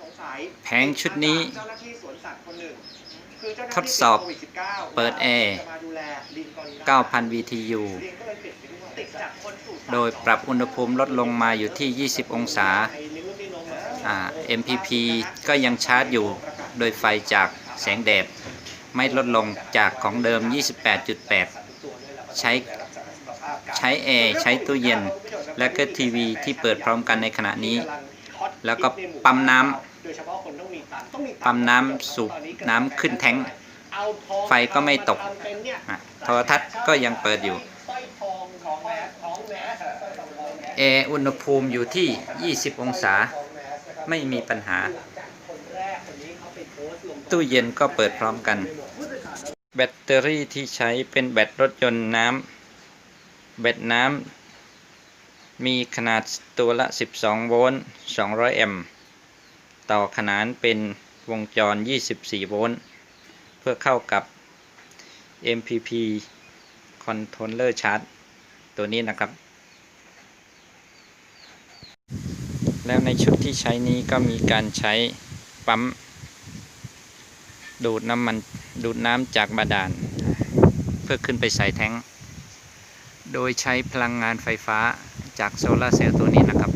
สงสัยแผงชุดนี้เจ้าหน้าที่สวนสัตว์คนหนึ่งคือเจ้าหน้าทดที่สอบติโควิด19เปิดแอร์จะมาดูแลลิงกอริลลา9,000 BTU ลิงก็เลยติดไปด้วยติดจากคนสู่สัตว์โดยปรับอุณหภูมิลดลงมาอยู่ที่ 20 องศาไอ้ลิงลูกนี่นมอะอ่า MPP ก็ยังชาร์จอยู่โดยไฟจากแสงแดด ไม่ลดลงจากของเดิม 28.8 ใช้ใช้แอร์ ใช้ตู้เย็น และก็ทีวีที่เปิดพร้อมกันในขณะนี้ แล้วก็ปั๊มน้ำโดยเฉพาะคนต้องมีตังค์ต้องมีตังค์ปั๊มน้ำสูบน้ำขึ้นแท้งเอาทองไฟก็ไม่ตกทำเป็นเนี่ยอะโทรทัศน์ก็ยังเปิดอยู่สร้อยทองของแมสของแมสสร้อยทองของแมสแอร์อุณหภูมิอยู่ที่ 20 องศา ไม่มีปัญหาคนแรกคนนี้เขาไปโพสต์ลงตู้เย็นก็เปิดพร้อมกัน แบตเตอรี่ที่ใช้เป็นแบตรถยนต์น้ำแบตน้ำ มีขนาดตัวละ 12 โวลต์ 200 แอมป์ต่อขนานเป็นวงจร 24 โวลต์ เพื่อเข้ากับ MPP Controller Charge ตัวนี้นะครับ แล้วในชุดที่ใช้นี้ก็มีการใช้ปั๊ม ดูดน้ำมันดูดน้ำจากบาดาล เพื่อขึ้นไปใส่แท้ง โดยใช้พลังงานไฟฟ้าจากโซลาร์เซลล์ตัวนี้นะครับ